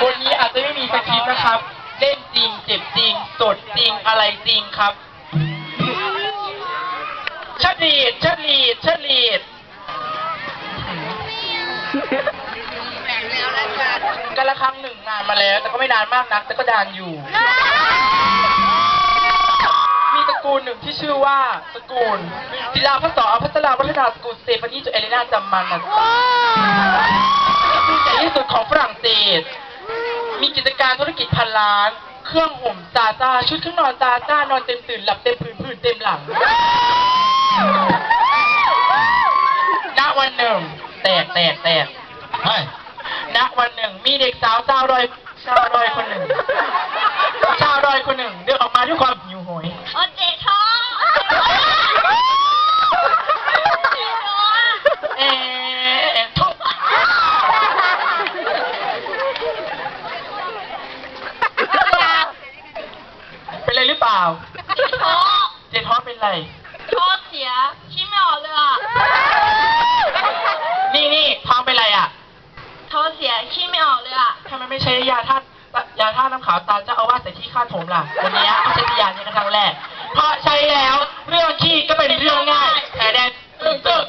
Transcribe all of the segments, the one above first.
คนนี้อาจจะไม่มีสคริปต์นะครับ เล่นจริง เจ็บจริง สดจริง อะไรจริงครับเชดลีดเชดลีดเชดลีดกันละครั้งหนึ่งนานมาแล้ว แต่ก็ไม่นานมากนัก แต่ก็ดานอยู่มีตระ กูลหนึ่งที่ชื่อว่าตระกูลศิลาพศอภัสราวัฒนาสกุลสเตฟานีจูเอเลนาจัมมันนะที่ใหญ่ที่สุดของฝรั่งเศส มีกิจการธุรกิจพันล้าน เครื่องห่มซาซาชุดเครื่องนอนซาซานอนเต็มตื่นหลับเต็มพื้นพื้นเต็มหลังณวันหนึ่ง แตกแตกแตกเฮ้ยณวันหนึ่ง มีเด็กสาวชาวดอยชาวดอยคนหนึ่งชาวดอยคนหนึ่งเดินออกมาด้วยความหิวโหย โอเจท้อง เอ๊ะทุกเป็นไรหรือเป ล่าท้องเจท้องเป็นไร ท้องเสียคิดไม่ออกเลยอะ นี่นี่ท้องเป็นไรอะ ท้องเสียคิดไม่ออกเลยอะทำไมไม่ใช้ยาธาตุยาธาตุน้ำขาวตาเจ้าอาวาสใส่ที่คาดผมล่ะ วันนี้ก็ใช้ยานี้กันครั้งแรกเพราะใช้แล้วเรื่องขี้ก็เป็นเรื่องง่ายแต่แดนตึ๊กตึ๊ก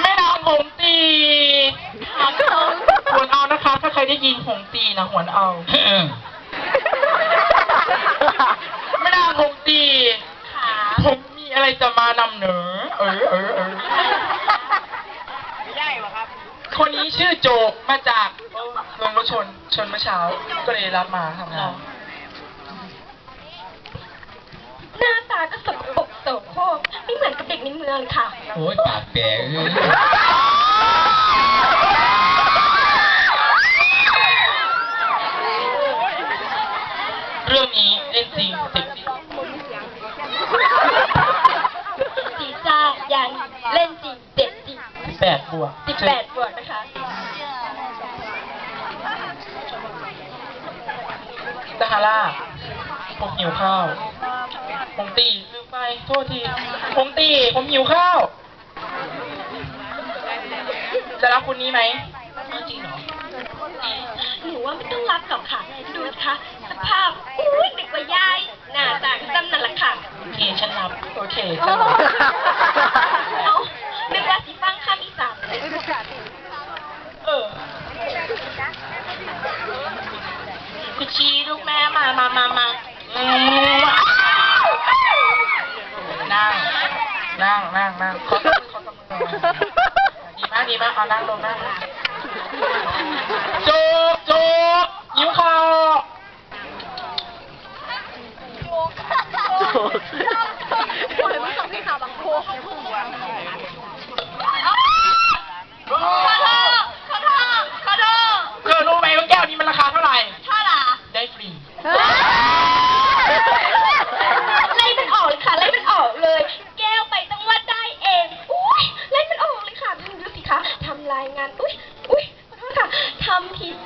แม่นางหงตีหวนเอา นะคะถ้าใครได้ยินหงตีนะหวนเอาแม่นางหงตีขาผมมีอะไรจะมานำเหนอ เออเออเออคนนี้ชื่อโจกมาจากเมืองรถชน ชนเมื่อเช้า ก็เลยรับมาทำงานหน้าตาก็สกปรกโสโครกไม่เหมือนกับเด็กในเมืองค่ะ โอ้ยปากแปะเอ้ย เรื่องนี้เล่นจริงเจ็บจริงสีซ่ายังเล่นจริงเด็ดจริงแปดบวกสิบแปดบวกนะคะ ซาฮาร่าผมหิวข้าว ผมตีลืมไป โทษที ผมตี ผมหิวข้าว จะรับคุณนี้ไหม เอาจริงเหรอหนูว่าไม่ต้องรับหรอกค่ะ ดูสิคะสภาพ อุ้ยเด็กกว่ายาย หน้าตาก็จำนั่นแหละค่ะ โอเคฉันรับ โอเคฉันรับเอานึกว่าสิฟังคำอีสานเออคุณชีลูกแม่มามามามาอืมนั่ง นั่งนั่งนั่งขอตบมือขอตบมือหน่อยดีมากดีมากเอานั่งลงนั่ง ลงโจกโจกยิ้วข้าวขอโทษขอโทษขอโทษ เธอรู้ไหมว่าแก้วนี้มันราคาเท่าไหร่ เท่าไหร่ ได้ฟรี ไล่มันออกเลยค่ะไล่มันออกเลย แก้วไปต้องว่าได้เองอุ้ยไล่มันออกเลยค่ะดูดูสิคะทำรายงานอุ้ยอุ้ยขอโทษค่ะทำผิด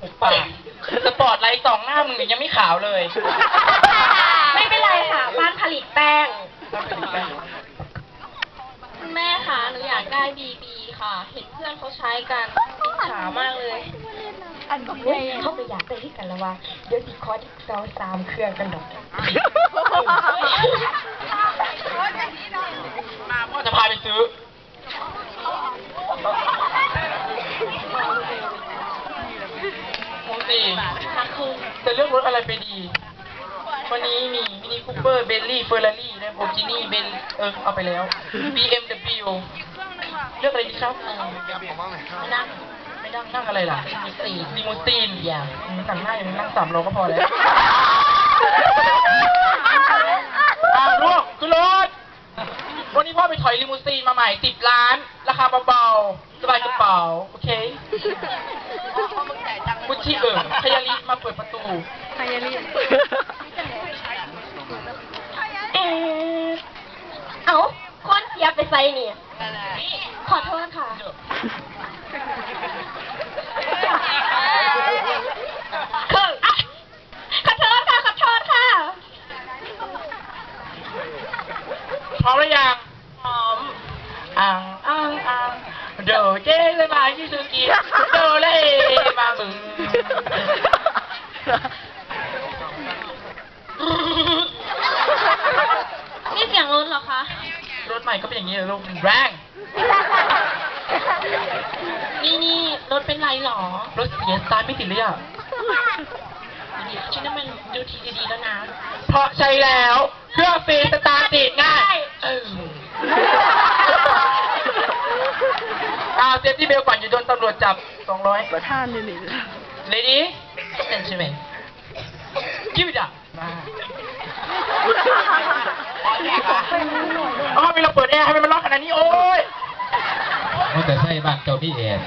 ถูกปากสปอร์ตไลท์สองหน้ามึงเนี่ยยังไม่ขาวเลย ไม่เป็นไรค่ะ บ้านผลิตแป้ง คุณแม่คะหนูอยากได้บีบีค่ะ เห็นเพื่อนเขาใช้กันอิจฉามากเลย อันนี้เขาไปอยากได้ที่กันแล้วว่าเดี๋ยวสิคอร์ดเซาสามเครื่องกันดอกพ่อจะพาไปซื้อ โอ้ตีค่ะคือจะเลือกรถอะไรไปดี วันนี้มีมินิคูเปอร์เบลลี่เฟอร์รารี่และโบกินี่เบนเออเอาไปแล้ว BMW เลือกอะไรดีครับเออไม่นั่งไม่นั่งนั่งอะไรล่ะลิมูซีนลิมูซีนอย่าอืมนั่งหน้าอย่างนี้นั่งสามโลก็พอแล้วอ่าลูกขึ้นรถวันนี้พ่อไปถอยลิมูซีนมาใหม่สิบล้าน ราคาเบาๆ สบายกระเป๋า โอเค กุชชี่เออพยาลิมาเปิดประตูเอ๊ะเอ้าคนเสียไปใส่นี่ขอโทษค่ะ คืออะขอโทษค่ะ ขอโทษค่ะ พร้อมหรือยังพร้อมอ่างอ่างอ่าง โดเจเลยมายูซูกิโดเลยมาบึงนี่เสียงรถเหรอคะ รถใหม่ก็เป็นอย่างนี้เลยลูกแรงนี่นี่รถเป็นไรหรอ รถเสียสตาร์ทไม่ติดเลยอะฉันว่ามันดูทีดีๆแล้วนะ เพราะใช่แล้ว เครื่องฟรีสตาร์ทติดง่ายเอออา เซฟที่เบลก่อนอยู่โดนตำรวจจับ200ประธานนี่นี่เลดี้เซนชิเมนกิฟต์อะมาอ๋อมีเราเปิดแอร์ให้มันร้อนขนาดนี้โอ้ยว่าแต่ใช่บ้านเจ้าพี่แอน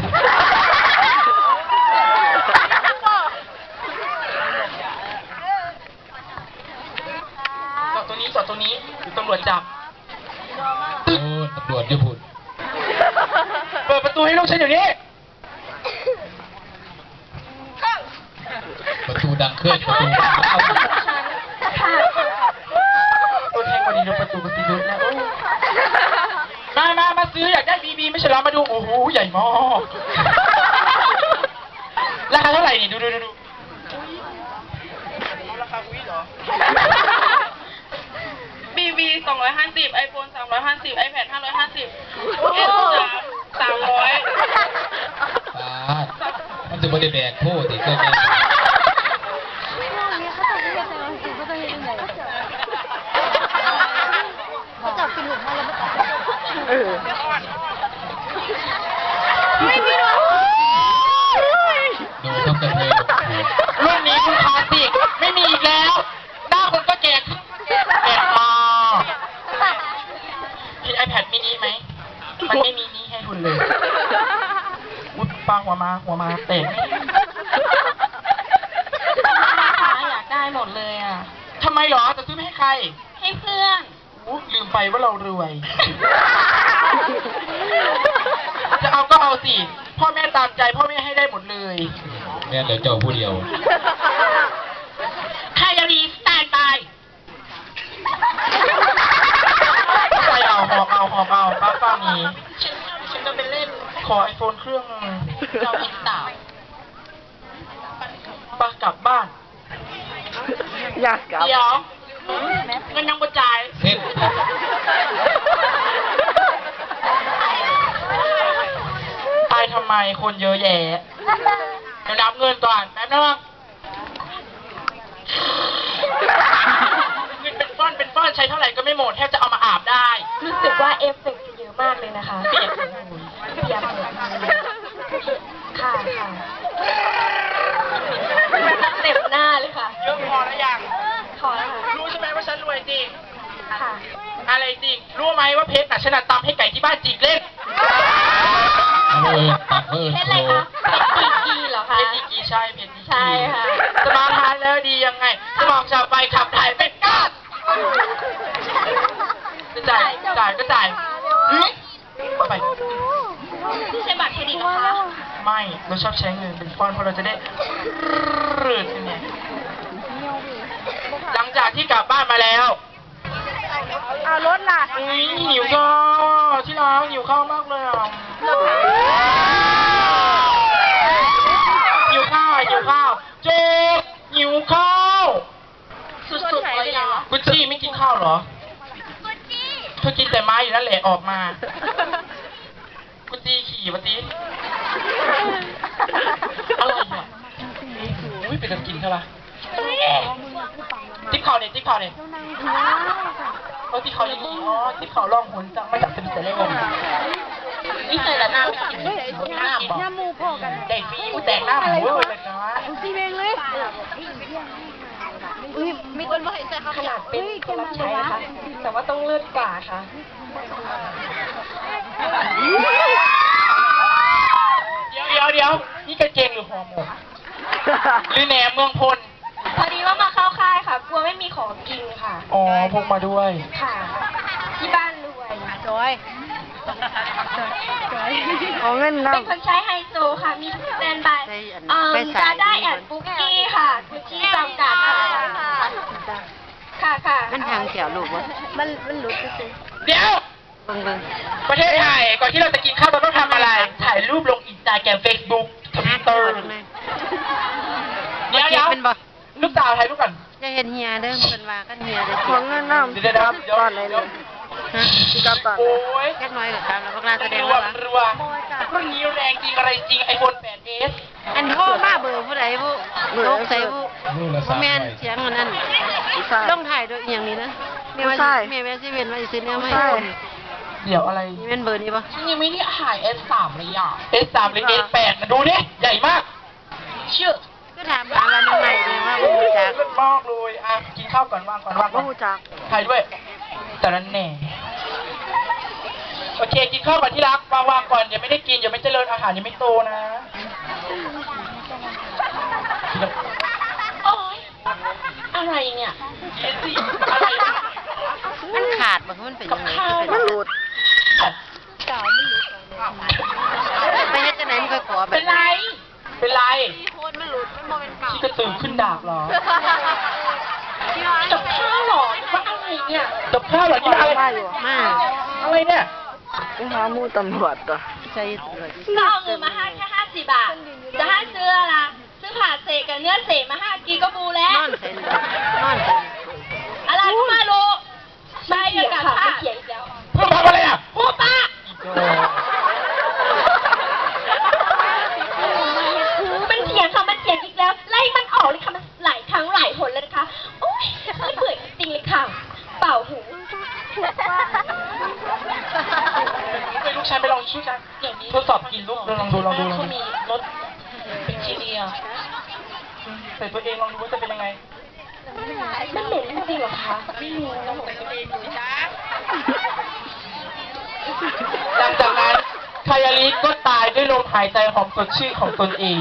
จอดตรงนี้จอดตรงนี้อยู่ตำรวจจับโอ้ตำรวจญี่ปุ่นเปิดประตูให้ลูกฉันเดี๋ยวนี้ประตูดังขึ้นประตูดังเข้าตัวแทงกว่านี้ดูประตูประตูดุแล้วโอ้มามามาซื้ออยากได้บีบีไม่ใช่เหรอมาดูโอ้โหใหญ่มากราคาเท่าไหร่นี่ดูดูดูดูราคาอุ้ยเหรอบีบีสองร้อยห้าสิบไอโฟนสามร้อยห้าสิบไอแพดห้าร้อยห้าสิบเอสสาม สามร้อยปาดมันจะไม่ได้แบกโทษติเกินไปเออดูต้องกระเทยถูก รุ่นนี้คุณคลาสสิกไม่มีอีกแล้ว หน้าคนก็แก่ขึ้นแก่มากมี iPad mini ไหม มันไม่มีนี้ให้คุณเลย อุ๊ยปาหัวมา หัวมาแตก ค่ะอยากได้หมดเลยอะ ทำ ไมเหรอ จะซื้อไม่ให้ใครให้เพื่อนอุ๊ยลืมไปว่าเรารวย จะเอาก็เอาสิ พ่อแม่ตามใจ พ่อแม่ให้ได้หมดเลย แม่นเหลือเจ้าผู้เดียว ใครจะดีสแตนบายใครเอาหอบเอาหอบเอาป้าป้ามีฉันฉันจะไปเล่น ขอไอโฟนเครื่องหนึงเราอีกสาวปากลับบ้านอ ยากกลับ เดี๋ยวเงินยังบ่จ่ายเซ็ตตายทำไมคนเยอะแยะเดี๋ยวนับเงินก่อนแป๊บนึงเงินเป็นก้อนเป็นก้อนใช้เท่าไหร่ก็ไม่หมดแทบจะเอามาอาบได้ รู้สึกว่าเอฟเฟกต์จะเยอะมากเลยนะคะ เปลี่ยน เตรียมเลยค่ะค่ะเต็มหน้าเลยค่ะ เยอะพอแล้วยัง ขอแล้วค่ะ รู้ใช่ไห มว่าฉันรวยจริงค่ะ อะไรจริงรู้ไหมว่าเพชรน่ะฉันน่ะตำให้ไก่ที่บ้านจิกเล่นเอาเอิญตัดเอิญเพชรโคอะไรคะเพชรดีกีเหรอเพคะชรดีกีใช่เพชรดีกีใช่ค่ะสมาทานแล้วดียังไง สมองชาวไปขับถ่ายเป็นก้อนจะจ่ายจ่ายก็จ่ายหึเอาไปที่ใช้บัตรเครดิตเหรอคะไม่เราชอบใช้เงินเป็นฟอนต์เพราะเราจะได้รืดยังไงหลังจากที่กลับบ้าน มาแล้วเอารถล่ะอุ้ยหิวข้าวที่ร้านหิวข้าวมากเลยอะหิวข้าวอะหิวข้าวเจ๊หิวข้าวสุดๆเลยอะกุชชี่ไม่กินข้าวเหรอเธอกินแต่ไม้อยู่นั่นแหละออกมากุชชี่ขี่มาตีอะไรเนี่ยอุ้ยเป็นจะกินเท่าไหร่ติ๊บ เข่าเนี่ยติ๊บเข่าเนี่ยเออติ๊บเข่าอย่างนี้อ๋อติ๊บเข่าล่องหนจังมาจากสวิตเซอร์แลนด์นี่เคยละหน้าไม่กินหน้าบอกน้ำมูพอกันได้ฟรีกูแตกหน้าหมูเว้ยเลยนะซีเมงเลยอุ้ยมีคนมาเห็นใจเขาขนาดเป็นคนรับใช้นะคะแต่ว่าต้องเลือดกว่าค่ะเดี๋ยวเดี๋ยวเดี๋ยวนี่กระเจงหรือฮอร์โมนหรือแหนมเมืองพลพอดีว่า ลัวไม่มีของกินค่ะ อ๋อพกมาด้วยค่ะ ที่บ้านรวยจอยเอาเงินเป็นนำคนใช้ไฮโซค่ะ มีสแตนบายใช้อันเอ่อไปสายดาได้แอดบุ๊กกี้ค่ะกุชชี่จำกัดค่ะค่ะค่ะมันทางเสียวลูกวะมันมันลูกก็คือเดี๋ยวเบิ่งเบิ่งประเทศไทยก่อนที่เราจะกินข้าวเราต้องทำอะไร ถ่ายรูปลงอินสตาแกรมเฟซบุ๊กทวิตเตอร์ทางในเดี๋ยวเก็เดี๋บยวเป็นบ่ลูกสาวถ่ายรูปก่อน จะเห็นเฮียเด้อเพิ่นว่ากันเฮียเด้อของเงินนำเดี๋ยวเดี๋ยวเดี๋ยวเดี๋ยวฮะสิกลับตอนโอ้ยแค่น้อยกับครับแล้วพวกเราแสดงรัวว่ารัวรุ่นนี้แรงจริงอะไรจริงไอโฟน 8s อันโทรมาเบอร์ผู้ใดผู้โลกใส่ผู้นู่นละบ่สามแม่นใบเสียงอันนั้นผู้ชายต้องถ่ายด้วยอหย่างนี้นะแม่ว่าผู้ชายแม่แม่สิเว้นว่าสิซื้อแนวมาใช่ให้คนเดี๋ยวอะไร นี่แม่นเบอร์นี้บ่ฉันยังไม่ได้ถ่าย S3 เลยอะ S3 หรือ S8 นะดูดิใหญ่มากชื่อก็ ถามหาวันใหม่เลยว่าบ่รู้จักเลิศมากเลยอะกินข้าวก่อนว่างก่อนว่างก่บ่อนฮู้จักถ่ายด้วยแต่นั้นแน่โอเคกินข้าวก่อนที่รักวางวางก่อนอย่าไม่ได้กินอย่าไม่เจริญอาหารยังไม่โตนะโอ๊ยอะไรเนี่ยกินสิอะไรนะมันขาดบ่คือมันเป็นยังไงมันหลุดไปเฮ็ดจังไดมันค่อยขอแบบเป็นไร เป็นไร ที่กระตือขึ้นดาบเหรอกับข้าวเหรอหรือว่าอะไรเนี่ยกับข้าวเหรอนี่อะไรมาอยู่มาอะไรเนี่ยไปหาหมู่ตำรวจตัวใส่ตรวจก็เอาเงินมาให้แค่ห้าสิบบาท จะให้ซื้ออะไรซื้อผ่าเสกกับเนื้อเสกมาห้ากินก็บูแล้ว นอนใส่เลยนอนใส่อะไรก็ไมารู้ใช่เดียวกันค่ะเขียนอีกแล้วเพื่อทำอะไรอะโอ้ป้ามันเถียงค่ะ มันเถียงอีกแล้ว ไล่มันออกเลยค่ะ มันหลายครั้งหลายหนเลยนะคะ โอ๊ยไม่เบื่อจริงๆเลยค่ะ เป่าหู ไปลูกชายไปลองช่วยกันทดสอบกินลูกลองดูลองดูลองเขาดูมีรถเป็นทีเดียวใส่ตัวเองลองดูว่าจะเป็นยังไงมันเหม็นจริงๆเหรอคะไม่รู้นะผมหลังจากนั้นคายาลิก็ตายด้วยลมหายใจหอมสดชื่นของตนเอง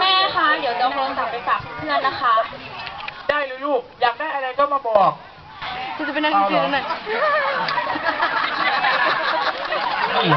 แม่คะ เดี๋ยวจะเอาโทรศัพท์ไปฝากเพื่อนนะคะ ได้เลยลูก อยากได้อะไรก็มาบอกกูจะไปนั่งที่นั่นน่ะนี่